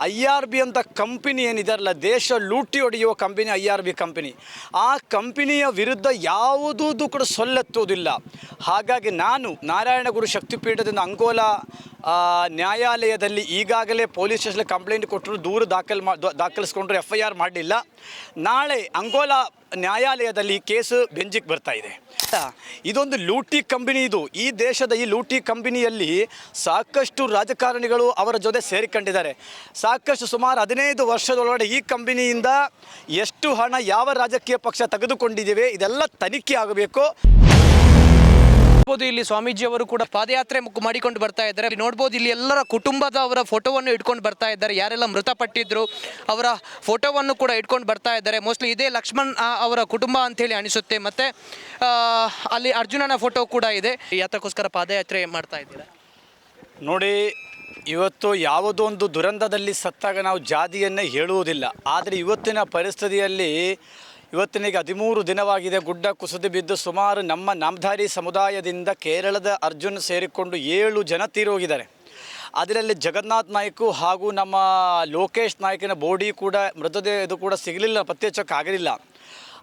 I R B ಅಂತ company ಏನಿದಾರಲ್ಲ ದೇಶ ಲೂಟಿ ಹೊಡೆಯುವ company I R B company. ಆ ಕಂಪನಿಯ ವಿರುದ್ಧ ಯಾವುದೂ ಕೂಡ ಸೊಲ್ಲೆತ್ತುವುದಿಲ್ಲ. ಹಾಗಾಗಿ ನಾನು ನಾರಾಯಣಗುರು ಶಕ್ತಿಪೀಠದಿಂದ ಅಂಗೋಲಾ ಆ, ನ್ಯಾಯಾಲಯದಲ್ಲಿ ಈಗಾಗಲೇ ಪೊಲೀಸ್ ಸ್ಟೇಷನ್ ಕಂಪ್ಲೇಂಟ್ ಕೊಟ್ಟರು ದೂರು ದಾಖಲು ಮಾ ದಾಖಲಿಸ್ಕೊಂಡ್ರು ಎಫ್ ಐ ಆರ್ ಮಾಡಲಿಲ್ಲ. ನಾಳೆ ಅಂಗೋಲಾ ನ್ಯಾಯಾಲಯದಲ್ಲಿ ಕೇಸು ಬೆಂಜಿಗೆ ಬರ್ತಾ ಇದೆ. ಇದೊಂದು ಲೂಟಿ ಕಂಪನಿ ಇದು. ಈ ದೇಶದ ಈ ಲೂಟಿ ಕಂಪನಿಯಲ್ಲಿ ಸಾಕಷ್ಟು ರಾಜಕಾರಣಿಗಳು ಅವರ ಜೊತೆ ಸೇರಿಕೊಂಡಿದ್ದಾರೆ. ಸಾಕಷ್ಟು ಸುಮಾರು ಹದಿನೈದು ವರ್ಷದೊಳಗಡೆ ಈ ಕಂಪನಿಯಿಂದ ಎಷ್ಟು ಹಣ ಯಾವ ರಾಜಕೀಯ ಪಕ್ಷ ತೆಗೆದುಕೊಂಡಿದ್ದೇವೆ ಇದೆಲ್ಲ ತನಿಖೆ ಆಗಬೇಕು. ನೋಡ್ಬೋದು ಇಲ್ಲಿ ಸ್ವಾಮೀಜಿ ಅವರು ಕೂಡ ಪಾದಯಾತ್ರೆ ಮುಖ ಮಾಡಿಕೊಂಡು ಬರ್ತಾ ಇದ್ದಾರೆ. ನೋಡಬಹುದು ನೋಡ್ಬೋದು ಇಲ್ಲಿ ಎಲ್ಲರ ಕುಟುಂಬದ ಅವರ ಫೋಟೋವನ್ನು ಇಟ್ಕೊಂಡು ಬರ್ತಾ ಇದ್ದಾರೆ. ಯಾರೆಲ್ಲ ಮೃತಪಟ್ಟಿದ್ರು ಅವರ ಫೋಟೋವನ್ನು ಕೂಡ ಇಟ್ಕೊಂಡು ಬರ್ತಾ ಇದ್ದಾರೆ. ಮೋಸ್ಟ್ಲಿ ಇದೇ ಲಕ್ಷ್ಮಣ್ ಅವರ ಕುಟುಂಬ ಅಂತೇಳಿ ಅನಿಸುತ್ತೆ. ಮತ್ತೆ ಅಲ್ಲಿ ಅರ್ಜುನನ ಫೋಟೋ ಕೂಡ ಇದೆ. ಯಾತಕ್ಕೋಸ್ಕರ ಪಾದಯಾತ್ರೆ ಮಾಡ್ತಾ ಇದ್ದೀರಾ? ನೋಡಿ ಇವತ್ತು ಯಾವುದೊಂದು ದುರಂತದಲ್ಲಿ ಸತ್ತಾಗ ನಾವು ಜಾತಿಯನ್ನೇ ಹೇಳುವುದಿಲ್ಲ. ಆದರೆ ಇವತ್ತಿನ ಪರಿಸ್ಥಿತಿಯಲ್ಲಿ ಇವತ್ತಿನಿಗೆ ಹದಿಮೂರು ದಿನವಾಗಿದೆ. ಗುಡ್ಡ ಕುಸಿದು ಬಿದ್ದು ಸುಮಾರು ನಮ್ಮ ನಾಮಧಾರಿ ಸಮುದಾಯದಿಂದ ಕೇರಳದ ಅರ್ಜುನ್ ಸೇರಿಕೊಂಡು ಏಳು ಜನ ತೀರೋಗಿದ್ದಾರೆ. ಅದರಲ್ಲಿ ಜಗನ್ನಾಥ್ ನಾಯ್ಕು ಹಾಗೂ ನಮ್ಮ ಲೋಕೇಶ್ ನಾಯ್ಕಿನ ಬಾಡಿ ಕೂಡ ಮೃತದೇಹ ಇದು ಕೂಡ ಸಿಗಲಿಲ್ಲ ಪತ್ತೆ ಹಚ್ಚೋಕ್ಕಾಗಲಿಲ್ಲ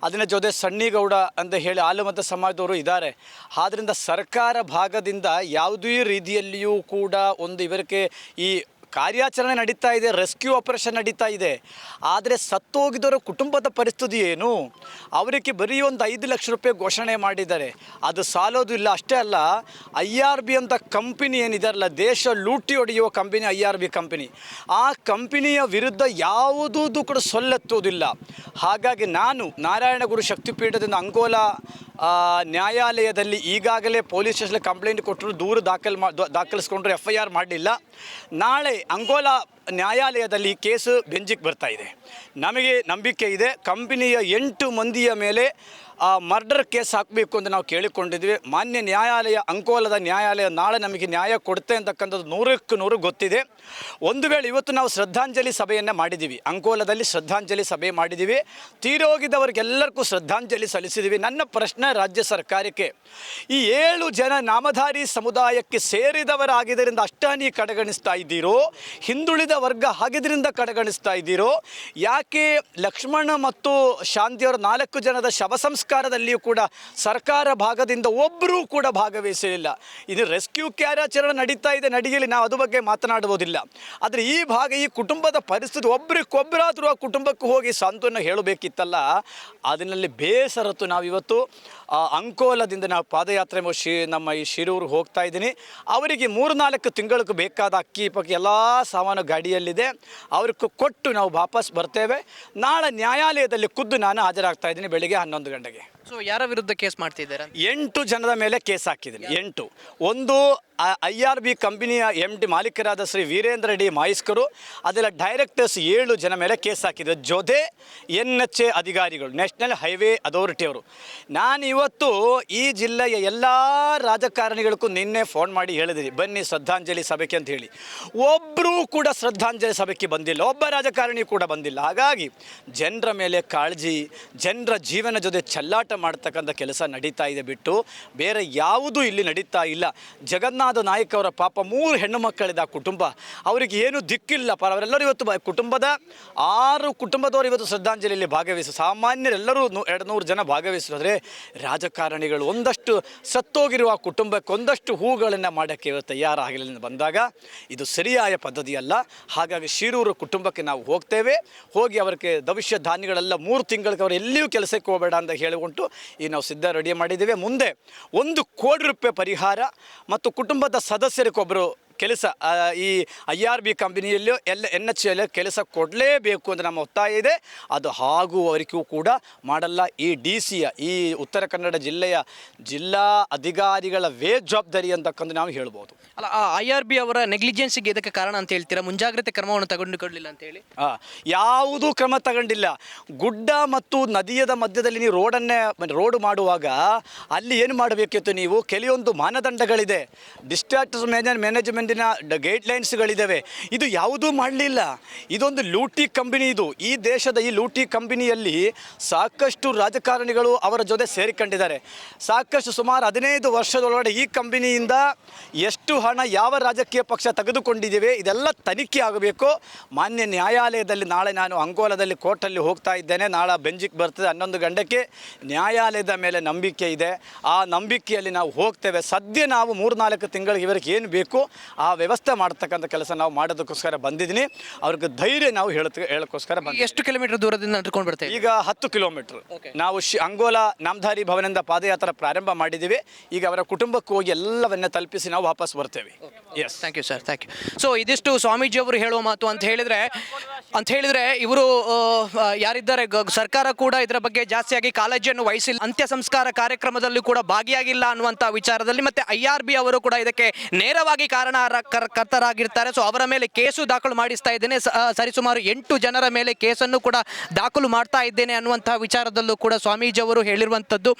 ಅದನ್ನ ಜೊತೆ ಸಣ್ಣಿಗೌಡ ಅಂತ ಹೇಳಿ ಆಲಮತ ಸಮಾಜದವರು ಇದ್ದಾರೆ. ಆದ್ದರಿಂದ ಸರ್ಕಾರ ಭಾಗದಿಂದ ಯಾವುದೇ ರೀತಿಯಲ್ಲಿಯೂ ಕೂಡ ಒಂದು ಇವರಿಗೆ ಈ ಕಾರ್ಯಾಚರಣೆ ನಡೀತಾ ಇದೆ ರೆಸ್ಕ್ಯೂ ಆಪರೇಷನ್ ನಡೀತಾ ಇದೆ. ಆದರೆ ಸತ್ತೋಗಿದವರ ಕುಟುಂಬದ ಪರಿಸ್ಥಿತಿ ಏನು? ಅವರಿಗೆ ಬರೀ ಒಂದು ಐದು ಲಕ್ಷ ರೂಪಾಯಿ ಘೋಷಣೆ ಮಾಡಿದ್ದಾರೆ. ಅದು ಸಾಲೋದು ಇಲ್ಲ, ಅಷ್ಟೇ ಅಲ್ಲ, ಐ ಆರ್ ಬಿ ಅಂತ ಕಂಪನಿ ಏನಿದಾರಲ್ಲ ದೇಶ ಲೂಟಿ ಹೊಡೆಯುವ company I R B company ಆ ಕಂಪನಿಯ ವಿರುದ್ಧ ಯಾವುದೂ ಕೂಡ ಸೊಲ್ಲೆತ್ತುವುದಿಲ್ಲ. ಹಾಗಾಗಿ ನಾನು ನಾರಾಯಣಗುರು ಶಕ್ತಿಪೀಠದಿಂದ ಅಂಗೋಲಾ ನ್ಯಾಯಾಲಯದಲ್ಲಿ ಈಗಾಗಲೇ ಪೊಲೀಸ್ ಸ್ಟೇಷನ್ ಕಂಪ್ಲೇಂಟ್ ಕೊಟ್ಟರು, ದೂರು ದಾಖಲು ಮಾ ದಾಖಲಿಸ್ಕೊಂಡ್ರು ಎಫ್ ಐ ಆರ್ ಮಾಡಲಿಲ್ಲ. ನಾಳೆ ಅಂಗೋಲಾ ನ್ಯಾಯಾಲಯದಲ್ಲಿ ಕೇಸು ಬೆಂಜಿಗೆ ಬರ್ತಾ ಇದೆ. ನಮಗೆ ನಂಬಿಕೆ ಇದೆ. ಕಂಪನಿಯ ಎಂಟು ಮಂದಿಯ ಮೇಲೆ ಮರ್ಡರ್ ಕೇಸ್ ಹಾಕಬೇಕು ಅಂತ ನಾವು ಕೇಳಿಕೊಂಡಿದ್ವಿ. ಮಾನ್ಯ ನ್ಯಾಯಾಲಯ, ಅಂಕೋಲದ ನ್ಯಾಯಾಲಯ ನಾಳೆ ನಮಗೆ ನ್ಯಾಯ ಕೊಡುತ್ತೆ ಅಂತಕ್ಕಂಥದ್ದು ನೂರಕ್ಕೆ ನೂರು ಗೊತ್ತಿದೆ. ಒಂದು ವೇಳೆ ಇವತ್ತು ನಾವು ಶ್ರದ್ಧಾಂಜಲಿ ಸಭೆಯನ್ನು ಮಾಡಿದ್ದೀವಿ. ಅಂಕೋಲದಲ್ಲಿ ಶ್ರದ್ಧಾಂಜಲಿ ಸಭೆ ಮಾಡಿದ್ದೀವಿ. ತೀರೋಗಿದವರಿಗೆಲ್ಲರಿಗೂ ಶ್ರದ್ಧಾಂಜಲಿ ಸಲ್ಲಿಸಿದ್ದೀವಿ. ನನ್ನ ಪ್ರಶ್ನೆ ರಾಜ್ಯ ಸರ್ಕಾರಕ್ಕೆ, ಈ ಏಳು ಜನ ನಾಮಧಾರಿ ಸಮುದಾಯಕ್ಕೆ ಸೇರಿದವರಾಗಿದ್ದರಿಂದ ಅಷ್ಟಾನಿ ನೀವು ಕಡೆಗಣಿಸ್ತಾ ಇದ್ದೀರೋ? ಹಿಂದುಳಿದ ವರ್ಗ ಆಗಿದ್ದರಿಂದ ಕಡೆಗಣಿಸ್ತಾ ಇದ್ದೀರೋ? ಯಾಕೆ ಲಕ್ಷ್ಮಣ ಮತ್ತು ಶಾಂತಿಯವರ ನಾಲ್ಕು ಜನದ ಶವ ಸಂಸ್ಕಾರದಲ್ಲಿಯೂ ಕೂಡ ಸರ್ಕಾರ ಭಾಗದಿಂದ ಒಬ್ಬರೂ ಕೂಡ ಭಾಗವಹಿಸಲಿಲ್ಲ. ಇದು ರೆಸ್ಕ್ಯೂ ಕಾರ್ಯಾಚರಣೆ ನಡೀತಾ ಇದೆ. ನಡಿಯಲ್ಲಿ ನಾವು ಅದು ಬಗ್ಗೆ ಮಾತನಾಡುವುದಿಲ್ಲ. ಆದರೆ ಈ ಭಾಗ, ಈ ಕುಟುಂಬದ ಪರಿಸ್ಥಿತಿ ಒಬ್ಬರಿಗೊಬ್ಬರಾದರೂ ಆ ಕುಟುಂಬಕ್ಕೆ ಹೋಗಿ ಸಾಂತ್ವನ ಹೇಳಬೇಕಿತ್ತಲ್ಲ. ಅದರಲ್ಲಿ ಬೇಸರತ್ತು ನಾವಿವತ್ತು ಅಂಕೋಲದಿಂದ ನಾವು ಪಾದಯಾತ್ರೆ ಶಿ, ನಮ್ಮ ಈ ಶಿರೂರು ಹೋಗ್ತಾ ಇದ್ದೀನಿ. ಅವರಿಗೆ ಮೂರು ನಾಲ್ಕು ತಿಂಗಳಿಗೆ ಬೇಕಾದ ಅಕ್ಕಿ, ಪಕ್ಕಿ ಎಲ್ಲ ಸಾಮಾನು ಗಾಡಿಯಲ್ಲಿದೆ. ಅವ್ರಿಗೆ ಕೊಟ್ಟು ನಾವು ವಾಪಸ್ ಬರ್ತೇವೆ. ನಾಳೆ ನ್ಯಾಯಾಲಯದಲ್ಲಿ ಖುದ್ದು ನಾನು ಹಾಜರಾಗ್ತಾ ಇದ್ದೀನಿ. ಬೆಳಿಗ್ಗೆ ಹನ್ನೊಂದು ಗಂಟೆಗೆ. ಹಾಗೆ ಸೊ ಯಾರ ವಿರುದ್ಧ ಕೇಸ್ ಮಾಡ್ತಿದ್ದೀರಾ ಎಂಟು ಜನದ ಮೇಲೆ ಕೇಸ್ ಹಾಕಿದ್ದೀನಿ. ಎಂಟು. ಒಂದು ಐ ಆರ್ ಬಿ ಕಂಪನಿಯ ಎಂ ಡಿ ಮಾಲೀಕರಾದ ಶ್ರೀ ವೀರೇಂದ್ರ ಡಿ ಮಾಯಿಸ್ಕರು ಅದೆಲ್ಲ ಡೈರೆಕ್ಟರ್ಸ್ ಏಳು ಜನ ಮೇಲೆ ಕೇಸ್ ಹಾಕಿದ್ರು ಜೊತೆ ಎನ್ ಎಚ್ ಎ ಅಧಿಕಾರಿಗಳು, ನ್ಯಾಷನಲ್ ಹೈವೇ ಅಥಾರಿಟಿಯವರು. ನಾನು ಇವತ್ತು ಈ ಜಿಲ್ಲೆಯ ಎಲ್ಲ ರಾಜಕಾರಣಿಗಳಿಗೂ ನಿನ್ನೆ ಫೋನ್ ಮಾಡಿ ಹೇಳಿದಿರಿ ಬನ್ನಿ ಶ್ರದ್ಧಾಂಜಲಿ ಸಭೆಗೆ ಅಂತ ಹೇಳಿ. ಒಬ್ಬರೂ ಕೂಡ ಶ್ರದ್ಧಾಂಜಲಿ ಸಭೆಗೆ ಬಂದಿಲ್ಲ. ಒಬ್ಬ ರಾಜಕಾರಣಿ ಕೂಡ ಬಂದಿಲ್ಲ. ಹಾಗಾಗಿ ಜನರ ಮೇಲೆ ಕಾಳಜಿ, ಜನರ ಜೀವನ ಜೊತೆ ಚೆಲ್ಲಾಟ ಮಾಡ್ತಕ್ಕಂಥ ಕೆಲಸ ನಡೀತಾ ಇದೆ ಬಿಟ್ಟು ಬೇರೆ ಯಾವುದೂ ಇಲ್ಲಿ ನಡೀತಾ ಇಲ್ಲ. ಜಗನ್ನಾಥ ನಾಯಕ್ ಅವರ ಪಾಪ ಮೂರು ಹೆಣ್ಣು ಮಕ್ಕಳಿದ ಕುಟುಂಬ. ಅವರಿಗೆ ಏನು ದಿಕ್ಕಿಲ್ಲ. ಪರ ಅವರೆಲ್ಲರೂ ಇವತ್ತು ಕುಟುಂಬದ ಆರು ಕುಟುಂಬದವರು ಇವತ್ತು ಶ್ರದ್ಧಾಂಜಲಿಯಲ್ಲಿ ಭಾಗವಹಿಸಿ, ಸಾಮಾನ್ಯರೆಲ್ಲರೂ ಎರಡು ನೂರು ಜನ ಭಾಗವಹಿಸಿದ್ರೆ ರಾಜಕಾರಣಿಗಳು ಒಂದಷ್ಟು ಸತ್ತೋಗಿರುವ ಕುಟುಂಬಕ್ಕೆ ಒಂದಷ್ಟು ಹೂಗಳನ್ನು ಮಾಡೋಕ್ಕೆ ಇವತ್ತು ತಯಾರಾಗಲಿಲ್ಲ ಬಂದಾಗ ಇದು ಸರಿಯಾದ ಪದ್ಧತಿಯಲ್ಲ. ಹಾಗಾಗಿ ಶಿರೂರು ಕುಟುಂಬಕ್ಕೆ ನಾವು ಹೋಗ್ತೇವೆ. ಹೋಗಿ ಅವರಿಗೆ ಭವಿಷ್ಯ ಧಾನ್ಯಗಳೆಲ್ಲ ಮೂರು ತಿಂಗಳಿಗೆ ಅವರು ಎಲ್ಲಿಯೂ ಕೆಲಸಕ್ಕೆ ಹೋಗಬೇಡ ಅಂತ ಹೇಳಿಕೊಂಡು ಈ ನಾವು ಸಿದ್ಧ ರೆಡಿ ಮಾಡಿದ್ದೇವೆ. ಮುಂದೆ ಒಂದು ಕೋಟಿ ರೂಪಾಯಿ ಪರಿಹಾರ ಮತ್ತು ಕುಟುಂಬದ ಸದಸ್ಯರಿಗೊಬ್ಬರು ಕೆಲಸ ಆ, ಈ ಐ ಆರ್ ಬಿ ಕಂಪನಿಯಲ್ಲೂ ಎಲ್ಲ ಎನ್ ಎಚ್ ಎಲ್ ಕೆಲಸ ಕೊಡಲೇಬೇಕು ಅಂತ ನಮ್ಮ ಒತ್ತಾಯ ಇದೆ. ಅದು ಆಗುವವರೆಗೂ ಕೂಡ ಮಾಡಲ್ಲ. ಈ ಡಿ ಸಿಯ ಈ ಉತ್ತರ ಕನ್ನಡ ಜಿಲ್ಲೆಯ ಜಿಲ್ಲಾ ಅಧಿಕಾರಿಗಳ ವೇ ಜವಾಬ್ದಾರಿ ಅಂತಕ್ಕಂಥ ನಾವು ಹೇಳ್ಬೋದು. ಅಲ್ಲ ಐ ಆರ್ ಬಿ ಅವರ ನೆಗ್ಲಿಜೆನ್ಸಿಗೆ ಇದಕ್ಕೆ ಕಾರಣ ಅಂತ ಹೇಳ್ತೀರಾ? ಮುಂಜಾಗ್ರತೆ ಕ್ರಮವನ್ನು ತಗೊಂಡುಕೊಳ್ಳಿಲ್ಲ ಅಂತ ಹೇಳಿ. ಆ, ಯಾವುದೂ ಕ್ರಮ ತಗೊಂಡಿಲ್ಲ. ಗುಡ್ಡ ಮತ್ತು ನದಿಯದ ಮಧ್ಯದಲ್ಲಿ ನೀವು ರೋಡನ್ನೇ ರೋಡ್ ಮಾಡುವಾಗ ಅಲ್ಲಿ ಏನು ಮಾಡಬೇಕಿತ್ತು ನೀವು? ಕೆಲವೊಂದು ಮಾನದಂಡಗಳಿದೆ. ಡಿಸ್ಟ್ರಾಕ್ಟರ್ಸ್ ಮ್ಯಾನೇಜ್ ಮ್ಯಾನೇಜ್ಮೆಂಟ್ ಗೌರ್ಮೆಂಟಿನ ಗೈಡ್ಲೈನ್ಸ್ಗಳಿದ್ದಾವೆ ಇದು ಯಾವುದೂ ಮಾಡಲಿಲ್ಲ. ಇದೊಂದು ಲೂಟಿ ಕಂಪನಿ ಇದು. ಈ ದೇಶದ ಈ ಲೂಟಿ ಕಂಪನಿಯಲ್ಲಿ ಸಾಕಷ್ಟು ರಾಜಕಾರಣಿಗಳು ಅವರ ಜೊತೆ ಸೇರಿಕೊಂಡಿದ್ದಾರೆ. ಸಾಕಷ್ಟು ಸುಮಾರು ಹದಿನೈದು ವರ್ಷದೊಳಗಡೆ ಈ ಕಂಪನಿಯಿಂದ ಎಷ್ಟು ಹಣ ಯಾವ ರಾಜಕೀಯ ಪಕ್ಷ ತೆಗೆದುಕೊಂಡಿದ್ದೇವೆ ಇದೆಲ್ಲ ತನಿಖೆ ಆಗಬೇಕು. ಮಾನ್ಯ ನ್ಯಾಯಾಲಯದಲ್ಲಿ ನಾಳೆ ನಾನು ಅಂಕೋಲದಲ್ಲಿ ಕೋರ್ಟಲ್ಲಿ ಹೋಗ್ತಾ ಇದ್ದೇನೆ. ನಾಳೆ ಬೆಂಜಿಗೆ ಬರ್ತದೆ ಹನ್ನೊಂದು ಗಂಟೆಗೆ. ನ್ಯಾಯಾಲಯದ ಮೇಲೆ ನಂಬಿಕೆ ಇದೆ. ಆ ನಂಬಿಕೆಯಲ್ಲಿ ನಾವು ಹೋಗ್ತೇವೆ. ಸದ್ಯ ನಾವು ಮೂರು ನಾಲ್ಕು ತಿಂಗಳಿಗೆ ಇವರಿಗೆ ಏನು ಬೇಕು ಆ ವ್ಯವಸ್ಥೆ ಮಾಡ್ತಕ್ಕಂಥ ಕೆಲಸ ನಾವು ಮಾಡೋದಕ್ಕೋಸ್ಕರ ಬಂದಿದ್ದೀನಿ. ಅವ್ರಿಗೆ ಧೈರ್ಯ ನಾವು ಹೇಳ್ತೀವಿ ಹೇಳೋಕ್ಕೋಸ್ಕರ ಬಂದ ಎಷ್ಟು ಕಿಲೋಮೀಟರ್ ದೂರದಿಂದ ನಡ್ಕೊಂಡು ಬರ್ತೇವೆ ಈಗ ಹತ್ತು ಕಿಲೋಮೀಟರ್. ನಾವು ಶಿ ಅಂಗೋಲಾ ನಾಮಧಾರಿ ಭವನದಿಂದ ಪಾದಯಾತ್ರೆ ಪ್ರಾರಂಭ ಮಾಡಿದ್ದೀವಿ. ಈಗ ಅವರ ಕುಟುಂಬಕ್ಕೆ ಹೋಗಿ ಎಲ್ಲವನ್ನ ತಲುಪಿಸಿ ನಾವು ವಾಪಸ್ ಬರ್ತೇವೆ. Yes thank you sir thank you so ಇದಿಷ್ಟು ಸ್ವಾಮೀಜಿ ಅವರು ಹೇಳುವ ಮಾತು ಅಂತ ಹೇಳಿದ್ರೆ ಅಂತ ಹೇಳಿದ್ರೆ ಇವರು ಯಾರಿದ್ದಾರೆ? ಸರ್ಕಾರ ಕೂಡ ಇದರ ಬಗ್ಗೆ ಜಾಸ್ತಿಯಾಗಿ ಕಾಳಜಿಯನ್ನು ವಹಿಸಿಲ್ಲ. ಅಂತ್ಯ ಸಂಸ್ಕಾರ ಕಾರ್ಯಕ್ರಮದಲ್ಲಿ ಕೂಡ ಭಾಗಿಯಾಗಿಲ್ಲ ಅನ್ನುವಂಥ ವಿಚಾರದಲ್ಲಿ ಮತ್ತೆ ಐ ಆರ್ ಬಿ ಅವರು ಕೂಡ ಇದಕ್ಕೆ ನೇರವಾಗಿ ಕಾರಣ ಕರ್ತರಾಗಿರ್ತಾರೆ. ಸೊ ಅವರ ಮೇಲೆ ಕೇಸು ದಾಖಲು ಮಾಡಿಸ್ತಾ ಇದ್ದೇನೆ. ಸರಿಸುಮಾರು ಎಂಟು ಜನರ ಮೇಲೆ ಕೇಸನ್ನು ಕೂಡ ದಾಖಲು ಮಾಡ್ತಾ ಇದ್ದೇನೆ ಅನ್ನುವಂತಹ ವಿಚಾರದಲ್ಲೂ ಕೂಡ ಸ್ವಾಮೀಜಿ ಅವರು ಹೇಳಿರುವಂಥದ್ದು.